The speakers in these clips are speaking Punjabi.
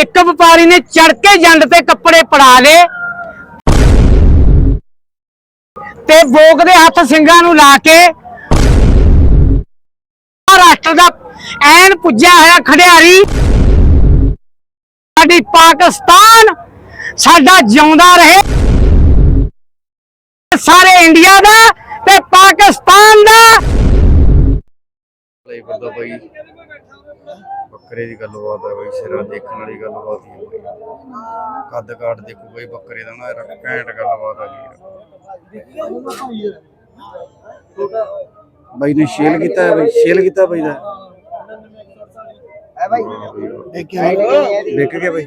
ਇੱਕ ਵਪਾਰੀ ਨੇ ਚੜ ਕੇ ਜੰਡ ਤੇ ਕੱਪੜੇ ਪੜਾ ਲਏ ਤੇ ਬੋਕ ਦੇ ਹੱਥ ਸਿੰਘਾਂ ਨੂੰ ਲਾ ਕੇ ਮਹਾਰਾਸ਼ਟਰ ਦਾ ਐਨ ਪੁੱਜਿਆ ਹੋਇਆ ਖੜਿਆਰੀ ਸਾਡੀ ਪਾਕਿਸਤਾਨ ਸਾਡਾ ਜਿਉਂਦਾ ਰਹੇ। ਸਾਰੇ ਇੰਡੀਆ ਦਾ ਤੇ ਪਾਕਿਸਤਾਨ ਦਾ। ਬੱਕਰੇ ਦੀ ਗੱਲਬਾਤ ਹੈ ਬਾਈ ਸਿਰਾਂ ਦੇਖਣ ਵਾਲੀ ਗੱਲਬਾਤ ਹੀ ਹੈ ਬਾਈ। ਕੱਦ ਕਾਠ ਦੇਖੋ ਬਾਈ ਬੱਕਰੇ ਦਾ ਨਾ ਯਾਰ ਘੈਂਟ ਗੱਲਬਾਤ ਆ ਗਈ ਬਾਈ ਨੇ ਸ਼ੇਲ ਕੀਤਾ ਹੈ ਬਾਈ ਸ਼ੇਲ ਕੀਤਾ ਬਾਈ ਦਾ। ਹੈ ਬਾਈ। ਦੇਖ ਕੇ ਬਾਈ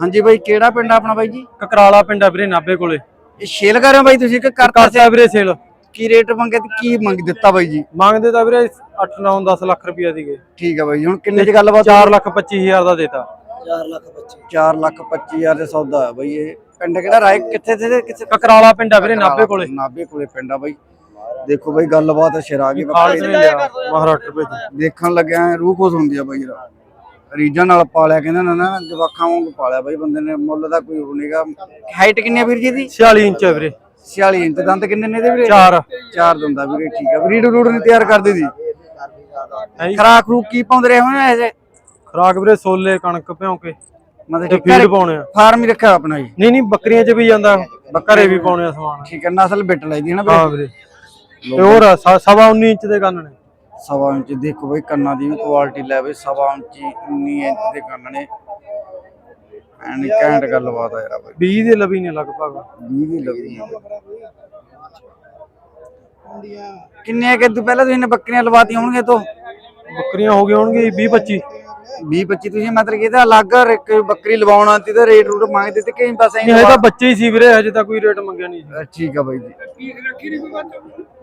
ਹਾਂਜੀ ਬਾਈ ਕਿਹੜਾ ਪਿੰਡ ਆ ਆਪਣਾ ਬਾਈ ਜੀ? ਕਕਰਾਲਾ ਪਿੰਡ ਆ ਵੀਰੇ ਨਾਭੇ ਕੋਲੇ। ਇਹ ਸ਼ੇਲ ਕਰ ਰਹੇ ਹੋ ਬਾਈ ਤੁਸੀਂ ਕਿ ਕਰ ਕਰਤਾ ਵੀਰੇ ਸੇਲ ਕੀ ਰੇਟ ਮੰਗੇ ਤੇ ਕੀ ਮੰਗ ਦਿੱਤਾ ਬਾਈ ਜੀ? ਮੰਗਦੇ ਤਾਂ ਵੀਰੇ 8 9 10 ਲੱਖ ਰੁਪਇਆ ਸੀਗੇ। ਠੀਕ ਹੈ ਬਾਈ ਹੁਣ ਕਿੰਨੇ ਚ ਗੱਲਬਾਤ 4 ਲੱਖ 25 ਹਜ਼ਾਰ ਦਾ ਦੇਤਾ। 4 ਲੱਖ 25 ਹਜ਼ਾਰ ਦੇ ਸੌਦਾ ਹੈ ਬਾਈ ਇਹ। ਪਿੰਡ ਕਿਹੜਾ ਰਾਏ? ਕਿੱਥੇ ਤੇ ਕਿੱਥੇ? ਕਕਰਾਲਾ ਪਿੰਡ ਆ ਵੀਰੇ ਨਾਭੇ ਕੋਲੇ। ਨਾਭੇ ਕੋਲੇ ਪਿੰਡ ਆ ਬਾਈ। ਦੇਖੋ ਬਾਈ ਗੱਲਬਾਤ ਸ਼ਰਾ ਗਈ ਖਾਲਸ ਨੇ ਲਿਆ ਮਹਾਰਾਸ਼ਟਰ ਭੇਜ ਦੇਖਣ ਲੱਗਿਆ ਰੂਹ ਖੁਸ਼ ਹੁੰਦੀ ਆ ਬਾਈ ਯਾਰ ਰੀਜਾਂ ਨਾਲ ਪਾਲਿਆ ਕਹਿੰਦੇ ਨਾ ਨਾ ਜਵਾਕਾਂ ਵਾਂਗ ਪਾਲਿਆ ਬਾਈ ਬੰਦੇ ਨੇ ਮੁੱਲ ਦਾ ਕੋਈ ਨਹੀਂਗਾ ਹਾਈਟ ਕਿੰਨੀ ਆ ਵੀਰ ਜੀ ਦੀ 46 ਇੰਚ ਆ ਵੀਰੇ। 46 ਇੰਚ ਦੰਦ ਕਿੰਨੇ ਨੇ ਇਹਦੇ ਵੀਰੇ? ਚਾਰ। ਚਾਰ ਦੰਦਾ ਵੀਰੇ ਠੀਕ ਆ। ਰੀਡ ਰੂਡ ਨਹੀਂ ਤਿਆਰ ਕਰਦੇ ਦੀ। ਖਰਾਕ ਰੂਕ ਕੀ ਪਾਉਂਦੇ ਰਹੇ ਹੋਏ ਐਸੇ ਖੁਰਾਕ ਵੀਰੇ ਸੋਲੇ ਕਣਕ ਭਿਉਂ ਕੇ ਮਤਲਬ ਫੀਡ ਘਰੇ ਪਾਉਣੇ ਆ। ਫਾਰਮ ਹੀ ਰੱਖਿਆ ਆਪਣਾ ਜੀ? ਨਹੀਂ ਨਹੀਂ ਬੱਕਰੀਆਂ 'ਚ ਵੀ ਜਾਂਦਾ। ਘਰੇ ਵੀ ਪਾਉਣੇ ਆ ਸਮਾਨ। ਠੀਕ ਹੈ ਨਸਲ ਬਿੱਟ ਲੈਦੀ ਹੈ ਨਾ ਹਾਂ ਵੀਰੇ। ਤੇ ਹੋਰ ਸਵਾ 19 ਇੰਚ ਦੇ ਕੰਨ ਨੇ। ਸਵਾ ਇੰਚ ਦੇਖੋ ਬਈ ਕੰਨਾਂ ਦੀ ਵੀ ਕੁਆਲਿਟੀ ਲੈ ਬਈ ਸਵਾ ਇੰਚ 19 ਇੰਚ ਦੇ ਕੰਨ ਨੇ। ਐਨ ਘੈਂਟ ਗੱਲਬਾਤ ਆ ਯਾਰ ਬਈ। 20 ਦੇ ਲਵੀ ਨੇ ਲਗਭਗ। 20 ਦੀ ਲੱਗੀ ਆ ਕਿੰਨੇ ਕਿ ਤੋਂ ਪਹਿਲਾਂ ਤੁਸੀਂ ਨੇ ਬੱਕਰੀਆਂ ਲਵਾਤੀਆਂ ਹੋਣਗੀਆਂ ਤੋਂ ਬੱਕਰੀਆਂ ਹੋ ਗਈਆਂ ਹੋਣਗੀਆਂ 20 25 20 25 ਤੁਸੀਂ ਮਤਲਬ ਕਿ ਇਹਦਾ ਅਲੱਗ ਇੱਕ ਬੱਕਰੀ ਲਵਾਉਣਾ ਤੇ ਇਹਦਾ ਰੇਟ ਰੂਟ ਮੰਗਦੇ ਤੇ ਕਈ ਪਾਸੇ ਨਹੀਂ ਹਜੇ ਤਾਂ ਬੱਚੇ ਹੀ ਸੀ ਵੀਰੇ ਹਜੇ ਤਾਂ ਕੋਈ ਰੇਟ ਮੰਗਿਆ ਨਹੀਂ ਸੀ। ਠੀਕ ਆ ਬਾਈ ਜੀ।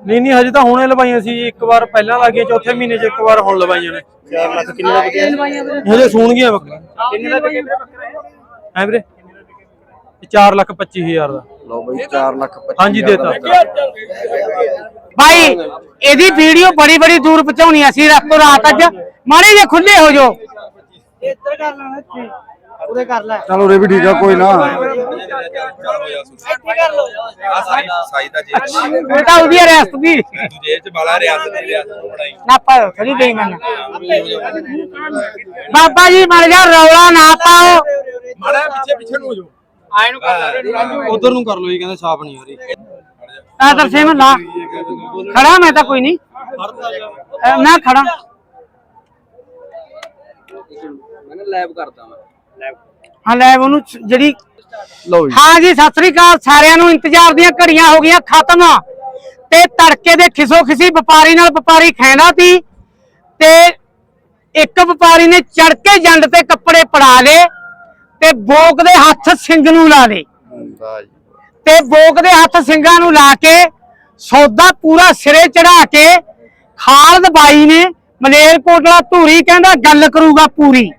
ਨਹੀਂ ਨਹੀਂ ਹਜੇ ਤਾਂ ਹੁਣੇ ਲਵਾਈਆਂ ਸੀ। ਇੱਕ ਵਾਰ ਪਹਿਲਾਂ ਲੱਗੀਆਂ ਚੌਥੇ ਮਹੀਨੇ 'ਚ ਇੱਕ ਵਾਰ ਹੁਣ ਲਵਾਈਆਂ ਨੇ। 4 ਲੱਖ ਕਿੰਨੇ ਦਾ ਬੱਕਰੀਆਂ ਹਜੇ ਸੂਣਗੀਆਂ ਬੱਕਰੀਆਂ। ਕਿੰਨੇ ਦਾ ਹੈ ਵੀਰੇ? 4 ਲੱਖ 25 ਹਜ਼ਾਰ ਦਾ। ਲਓ ਬਈ 4 ਲੱਖ 25 ਹਾਂਜੀ ਦੇਤਾ। ਭਾਈ ਇਹਦੀ ਵੀਡੀਓ ਬੜੀ ਬੜੀ ਦੂਰ ਪਹੁੰਚਾਉਣੀ ਆ ਅਸੀਂ ਰਾਤੋਂ ਰਾਤ ਅੱਜ ਮਾੜੇ ਜੇ ਖੁੱਲੇ ਹੋ ਜੋ ਚਲੋ ਰੇ ਵੀ ਠੀਕ ਆ ਕੋਈ ਨਾ। ਬੇਟਾ ਉਹਦੀ ਰਿਆਸਤ ਦੀ। ਜੇਬ ਚ ਬਾਲਾ ਰਿਆਸਤ ਦੀ ਰਿਆਸਤ ਬਣਾਈ। ਨਾ ਪਾਓ ਥੋੜੀ ਬੇਈਮਾਨ ਬਾਬਾ ਜੀ ਮਰ ਜਾ ਰੌਲਾ ਨਾ ਪਾਓ। ਮਾੜਾ ਪਿੱਛੇ ਪਿੱਛੇ ਨੂੰ ਹੋ ਜਾਓ। ਉਧਰ ਨੂੰ ਕਰ ਲਓ ਜੀ ਕਹਿੰਦੇ ਸਾਫ਼ ਨਹੀਂ ਹੋ ਰਹੀ। ਆ ਤਰਸੇਮ ਲਾ। ਖੜਾ ਮੈਂ ਤਾਂ ਕੋਈ ਨਹੀਂ। ਅ, ਨਾ ਹਾਂ ਉਹਨੂੰ ਜਿਹੜੀ ਲਓ ਜੀ। ਹਾਂ ਜੀ ਸਤਿ ਸ੍ਰੀ ਅਕਾਲ। ਸਾਰਿਆਂ ਨੂੰ ਇੰਤਜ਼ਾਰ ਦੀਆਂ ਘੜੀਆਂ ਹੋ ਗਈਆਂ ਖਤਮ। ਤੇ ਤੜਕੇ ਦੇ ਖਿਸੋ ਖਿਸੀ ਵਪਾਰੀ ਨਾਲ ਵਪਾਰੀ ਖੈਂਦਾ ਸੀ। ਤੇ ਇੱਕ ਵਪਾਰੀ ਨੇ ਚੜ ਕੇ ਜੰਡ ਤੇ ਕੱਪੜੇ ਪੜਾ ਲਏ। ਤੇ ਬੋਕ ਦੇ ਹੱਥ ਸਿੰਘ ਨੂੰ ਲਾ ਜੀ। ਤੇ ਬੋਕ ਦੇ ਹੱਥ ਸਿੰਘਾਂ ਨੂੰ ਲਾ ਕੇ ਸੌਦਾ ਪੂਰਾ ਸਿਰੇ ਚੜਾ ਕੇ ਖਾਲਦ ਬਾਈ ਨੇ ਮਲੇਰਕੋਟਲਾ ਧੂਰੀ ਕਹਿੰਦਾ ਗੱਲ ਕਰੂਗਾ ਪੂਰੀ।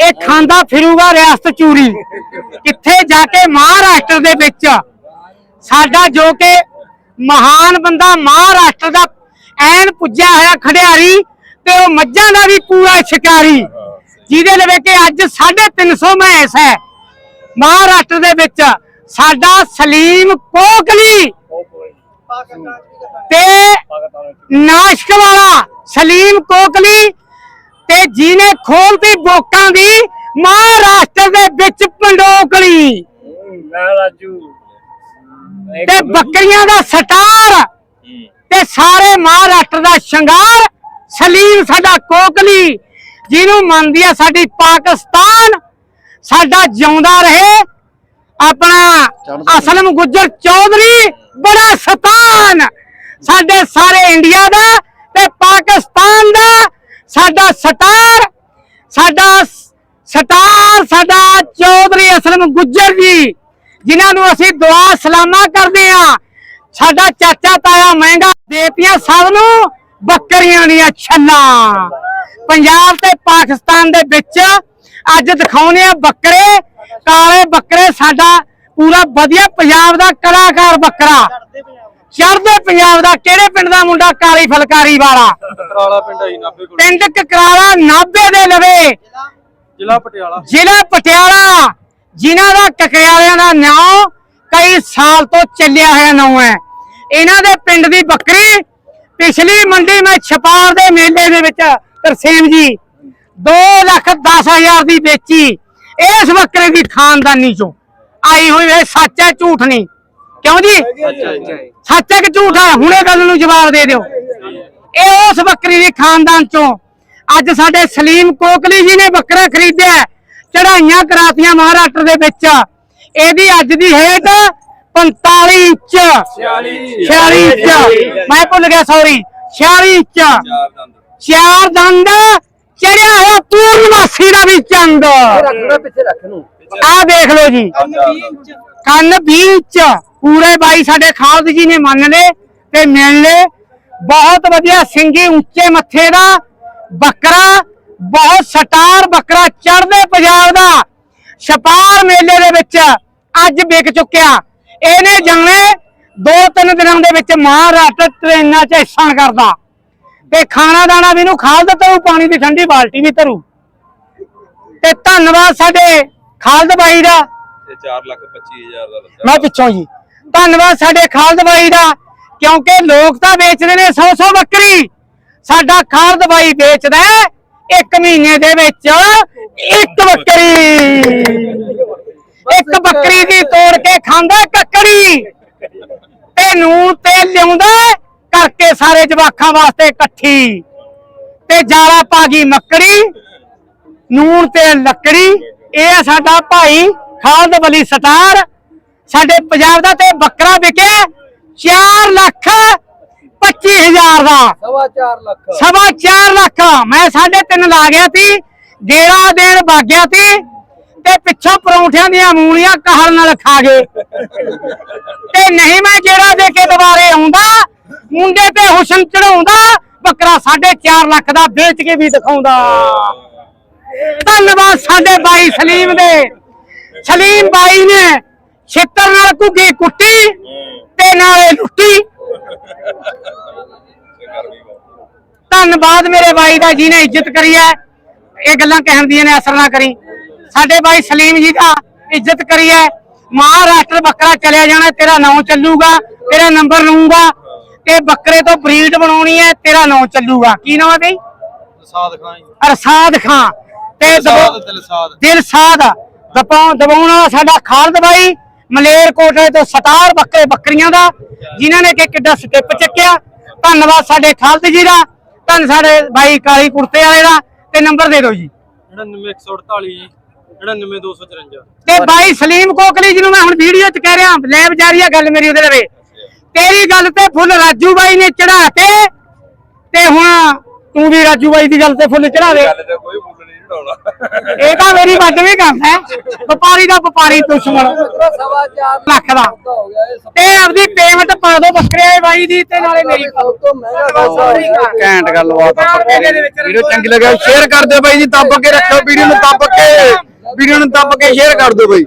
ਇਹ ਖਾਂਦਾ ਫਿਰੂਗਾ ਰਿਆਸਤ ਚੂਰੀ। ਕਿੱਥੇ ਜਾ ਕੇ ਮਹਾਰਾਸ਼ਟਰ ਦੇ ਵਿੱਚ? ਸਾਡਾ ਜੋ ਕਿ ਮਹਾਨ ਬੰਦਾ ਮਹਾਰਾਸ਼ਟਰ ਦਾ ਐਨ ਪੁੱਜਿਆ ਹੋਇਆ ਖੜਿਆਰੀ ਤੇ ਉਹ ਮੱਝਾਂ ਦਾ ਵੀ ਪੂਰਾ ਸ਼ਿਕਾਰੀ। ਜਿਹਦੇ ਲਵੇ ਕਿ ਅੱਜ 350 ਮੈਸ ਹੈ। ਮਹਾਰਾਸ਼ਟਰ ਦੇ ਵਿੱਚ ਸਾਡਾ ਸਲੀਮ ਕੋਕਲੀ ਤੇ ਨਾਸ਼ਕ ਵਾਲਾ ਸਲੀਮ ਕੋਕਲੀ ਤੇ ਜਿਹਨੇ ਖੋਲਤੀ ਬੋਕਾਂ ਦੀ ਮਹਾਰਾਸ਼ਟਰ ਦੇ ਵਿੱਚ ਪੰਡੋਕਲੀ। ਤੇ ਬੱਕਰੀਆਂ ਦਾ ਸਟਾਰ ਤੇ ਸਾਰੇ ਮਹਾਰਾਸ਼ਟਰ ਦਾ ਸ਼ਿੰਗਾਰ ਸਲੀਮ ਸਾਡਾ ਕੋਕਲੀ ਜਿਹਨੂੰ ਮੰਨਦੀ ਆ ਸਾਡੀ ਪਾਕਿਸਤਾਨ ਸਾਡਾ ਜਿਉਂਦਾ ਰਹੇ। ਆਪਣਾ ਅਸਲਮ ਗੁੱਜਰ ਚੌਧਰੀ ਬੜਾ ਸਤਾਨ। ਸਾਡੇ ਸਾਰੇ ਇੰਡੀਆ ਦਾ ਤੇ ਪਾਕਿਸਤਾਨ ਦਾ ਸਾਡਾ ਸਟਾਰ ਸਾਡਾ ਸਟਾਰ ਸਾਡਾ ਚੌਧਰੀ ਅਸਲਮ ਗੁੱਜਰ ਜੀ ਜਿਨ੍ਹਾਂ ਨੂੰ ਅਸੀਂ ਦੁਆ ਸਲਾਮਾ ਕਰਦੇ ਆ। ਸਾਡਾ ਚਾਚਾ ਤਾਇਆ ਮਹਿੰਗਾ ਦੇਤੀਆਂ ਸਭ ਨੂੰ ਬੱਕਰੀਆਂ ਦੀਆਂ ਛੱਲਾਂ। ਪੰਜਾਬ ਤੇ ਪਾਕਿਸਤਾਨ ਦੇ ਵਿੱਚ ਅੱਜ ਦਿਖਾਉਨੇ ਆ ਬੱਕਰੇ ਕਾਲੇ ਬੱਕਰੇ ਸਾਡਾ ਪੂਰਾ ਵਧੀਆ ਪੰਜਾਬ ਦਾ ਕਲਾਕਾਰ ਬੱਕਰਾ। ਚੜ੍ਹਦੇ ਪੰਜਾਬ ਦਾ ਕਿਹੜੇ ਪਿੰਡ ਦਾ ਮੁੰਡਾ ਕਾਲੀ ਫਲਕਾਰੀ ਵਾਲਾ? ਕਰਾਲਾ ਪਿੰਡ ਆਈ ਨਾਭੇ ਕੋਲੇ। ਪਿੰਡ ਕਕਰਾਲਾ ਨਾਭੇ ਦੇ ਲਵੇ। ਜ਼ਿਲ੍ਹਾ ਪਟਿਆਲਾ। ਜ਼ਿਲ੍ਹਾ ਪਟਿਆਲਾ ਜਿਨ੍ਹਾਂ ਦਾ ਕਕਰਿਆਲਿਆਂ ਦਾ ਨਾਂ ਕਈ ਸਾਲ ਤੋਂ ਚੱਲਿਆ ਹੋਇਆ ਨਾਂ ਹੈ। ਇਹਨਾਂ ਦੇ ਪਿੰਡ ਦੀ ਬੱਕਰੀ ਪਿਛਲੀ ਮੰਡੀ ਮੈਂ ਛਪਾਰ ਦੇ ਮੇਲੇ ਦੇ ਵਿੱਚ ਤਰਸੇਮ ਜੀ 2 ਲੱਖ 10 ਹਜ਼ਾਰ ਦੀ ਵੇਚੀ ਇਸ ਬੱਕਰੇ ਦੀ ਖਾਨਦਾਨੀ ਚੋਂ। ਆਈ ਹੋਈ ਹੈ ਸੱਚ ਹੈ ਝੂਠ ਨਹੀਂ। ਕਿਉਂ ਜੀ? ਸੱਚ ਹੈ ਕਿ ਝੂਠ ਹੈ? ਹੁਣੇ ਗੱਲ ਨੂੰ ਜਵਾਬ ਦੇ ਦਿਓ। ਇਹ ਉਸ ਬੱਕਰੀ ਦੀ ਖਾਨਦਾਨ ਚੋਂ। ਅੱਜ ਸਾਡੇ ਸਲੀਮ ਕੋਕਲੀ ਜੀ ਨੇ ਬੱਕਰਾ ਖਰੀਦਿਆ ਚੜਾਈਆਂ ਕਰਾਤੀਆਂ ਮਹਾਰਾਸ਼ਟਰ ਦੇ ਵਿੱਚ। ਇਹਦੀ ਅੱਜ ਦੀ ਹੇਟ 45 ਇੰਚ। 46 ਇੰਚ। ਮੈਂ ਭੁੱਲ ਗਿਆ ਸੌਰੀ 46 ਇੰਚ। ਚਾਰ ਦੰਦ ਚੜਿਆ ਹੋਇਆ ਪੂਰਨਵਾਸੀ ਦਾ ਵੀ ਚੰਦ। ਆਹ ਦੇਖ ਲਓ ਜੀ। ਕੰਨ 20 ਇੰਚ ਪੂਰੇ ਬਾਈ ਸਾਡੇ ਖਾਲਦ ਜੀ ਨੇ ਮੰਨ ਲਏ ਤੇ ਮਿਲ ਲਏ ਬਹੁਤ ਵਧੀਆ ਸਿੰਗੀ ਉੱਚੇ ਮੱਥੇ ਦਾ ਬੱਕਰਾ ਬਹੁਤ ਸਟਾਰ ਬੱਕਰਾ ਚੜ੍ਹਦੇ ਪੰਜਾਬ ਦਾ। ਛਪਾਰ ਮੇਲੇ ਦੇ ਵਿੱਚ ਅੱਜ ਵਿਕ ਚੁੱਕਿਆ। ਇਹਨੇ ਜਾਣੇ ਦੋ ਤਿੰਨ ਦਿਨਾਂ ਦੇ ਵਿੱਚ ਮਹਾਰਾਸ਼ਟਰ ਟ੍ਰੇਨਾਂ 'ਚ ਹਿੱਸਾ ਕਰਦਾ ਤੇ ਖਾਣਾ ਦਾਣਾ ਵੀ ਇਹਨੂੰ ਖਾਲਦ ਤਰੂ ਪਾਣੀ ਦੀ ਠੰਡੀ ਬਾਲਟੀ ਵੀ ਧਰੂ ਤੇ ਧੰਨਵਾਦ ਸਾਡੇ ਖਾਲਦ ਬਾਈ ਦਾ। ਤੇ 4 ਲੱਖ 25000 ਦਾ ਲੱਗਾ ਮੈਂ ਪਿੱਛੋਂ ਜੀ ਧੰਨਵਾਦ ਸਾਡੇ ਖਾਲਦ ਬਾਈ ਦਾ ਕਿਉਂਕਿ ਲੋਕ ਤਾਂ ਵੇਚਦੇ ਨੇ 100 100 ਬੱਕਰੀ। ਸਾਡਾ ਖਾਲਦ ਬਾਈ ਵੇਚਦਾ ਹੈ ਇੱਕ ਮਹੀਨੇ ਦੇ ਵਿੱਚ ਇੱਕ ਬੱਕਰੀ। ਇੱਕ ਬੱਕਰੀ ਦੀ ਤੋੜ ਕੇ ਖਾਂਦਾ ਕੱਕੜੀ। ਤੇ ਨੂਨ ਤੇਲ ਲਿਆਉਂਦਾ ਕਰਕੇ ਸਾਰੇ ਜਵਾਖਾਂ ਵਾਸਤੇ ਇਕੱਠੀ। ਤੇ ਜਾਲਾ ਪਾ ਗਈ ਮੱਕੜੀ ਨੂਨ ਤੇ ਲੱਕੜੀ ਇਹ ਸਾਡਾ ਭਾਈ ਖਾਲਦ ਵਲੀ ਸਤਾਰ। ਸਾਡੇ ਪੰਜਾਬ ਦਾ ਤੇ ਬੱਕਰਾ ਵਿਕੇ 4 ਲੱਖ 25000 ਦਾ। ਸਵਾ 4 ਲੱਖ। ਸਵਾ 4 ਲੱਖ। ਮੈਂ 3.5 ਲਾ ਗਿਆ ਸੀ ਡੇਰਾ ਦੇਣ ਵਾਗਿਆ ਸੀ ਤੇ ਪਿੱਛੋਂ ਪਰੌਂਠਿਆਂ ਦੀਆਂ ਮੂਲੀਆਂ ਕਹਲ ਨਾਲ ਖਾ ਗਏ। ਤੇ ਨਹੀਂ ਮੈਂ ਜਿਹੜਾ ਦੇ ਕੇ ਦੁਬਾਰੇ ਆਉਂਦਾ ਮੁੰਡੇ ਤੇ ਹੁਸਨ ਚੜਾਉਂਦਾ, ਬੱਕਰਾ 4.5 ਲੱਖ ਦਾ ਵੇਚ ਕੇ ਵੀ ਦਿਖਾਉਂਦਾ। ਧੰਨਵਾਦ ਸਾਡੇ ਬਾਈ ਸਲੀਮ ਦੇ। ਸਲੀਮ ਬਾਈ ਨੇ ਛੇਤਰ ਨਾਲ ਘੁੱਗੀ ਕੁੱਟੀ ਤੇ ਨਾਲੇ ਲੁੱਟੀ। ਧੰਨਵਾਦ ਮੇਰੇ ਬਾਈ ਦਾ ਜੀ ਨੇ ਇੱਜ਼ਤ ਕਰੀ ਹੈ। ਇਹ ਗੱਲਾਂ ਕਹਿਣ ਦੀਆਂ ਨੇ, ਅਸਰ ਨਾ ਕਰੀ। ਸਾਡੇ ਬਾਈ ਸਲੀਮ ਜੀ ਦਾ ਇੱਜ਼ਤ ਕਰੀ ਹੈ। ਮਹਾਰਾਸ਼ਟਰ ਬੱਕਰਾ ਚਲਿਆ ਜਾਣਾ, ਤੇਰਾ ਨਾਂ ਚੱਲੂਗਾ, ਤੇਰਾ ਨੰਬਰ ਲਊਗਾ ਤੇ ਬੱਕਰੇ ਤੋਂ ਬਰੀਡ ਬਣਾਉਣੀ ਹੈ ਤੇਰਾ ਨਾਂ ਚੱਲੂਗਾ। ਕੀ ਨਾਮ ਹੈ ਬਈ? ਸਾਦ ਖਾਂ ਜੀ। ਅਰਸਾਦ ਖਾਂ ਤੇ ਦਬੋ- ਦਿਲਸਾਦ ਦਿਲਸਾਦ ਦਪਾਉ ਦਬਾਉਣ ਵਾਲਾ ਸਾਡਾ ਖਾਲਦ ਬਾਈ ਮਲੇਰਕੋਟਲੇ ਤੋਂ ਸਤਾਰ ਬੱਕਰੇ ਬੱਕਰੀਆਂ ਦਾ ਜਿਨ੍ਹਾਂ ਨੇ ਕਿ ਕਿੱਡਾ ਸਟੈਪ ਚੱਕਿਆ। ਧੰਨਵਾਦ ਸਾਡੇ ਖਾਲਦ ਜੀ ਦਾ ਧੰਨ ਸਾਡੇ ਬਾਈ ਕਾਲੀ ਕੁਰਤੇ ਵਾਲੇ ਦਾ ਤੇ ਨੰਬਰ ਦੇ ਦਿਓ ਜੀ। 99148 ਜੀ 99254 ਤੇ ਬਾਈ ਸਲੀਮ ਕੋਕਲੀ ਜਿਹਨੂੰ ਮੈਂ ਹੁਣ ਵੀਡੀਓ 'ਚ ਕਹਿ ਰਿਹਾ ਲੈਬ ਜਾਰੀ ਆ ਗੱਲ ਮੇਰੀ ਉਹਦੇ ਲਵੇ। ਤੇਰੀ ਗੱਲ ਤੇ ਫੁੱਲ ਰਾਜੂ ਬਾਈ ਨੇ ਚੜਾਤੇ ਤੇ ਹੁਣ ਤੂੰ ਵੀ ਰਾਜੂ ਬਾਈ ਦੀ ਗੱਲ ਤੇ ਫੁੱਲ ਚੜਾਵੇ ਗੱਲ ਤੇ ਕੋਈ ਮੁੱਲ ਨਹੀਂ ਢਾਉਣਾ ਇਹ ਤਾਂ ਮੇਰੀ ਵੱਡ ਵੀ ਕੰਮ ਹੈ। ਵਪਾਰੀ ਦਾ ਵਪਾਰੀ ਦੁਸ਼ਮਣ। ਸਵਾ 4 ਲੱਖ ਦਾ। ਤੇ ਆਪਦੀ ਪੇਮੈਂਟ ਪਾ ਦਿਓ ਬੱਕਰੇ ਬਾਈ ਦੀ ਤੇ ਨਾਲੇ ਮੇਰੀ ਘੈਂਟ ਗੱਲਬਾਤ ਆ ਵੀਡੀਓ ਚੰਗੀ ਲੱਗਿਆ ਸ਼ੇਅਰ ਕਰ ਦਿਓ ਬਾਈ ਜੀ ਦੱਬ ਕੇ ਰੱਖਿਓ ਵੀਡੀਓ ਨੂੰ ਦੱਬ ਕੇ ਵੀਡੀਓ ਨੂੰ ਦੱਬ ਕੇ ਸ਼ੇਅਰ ਕਰ ਦਿਓ ਬਾਈ।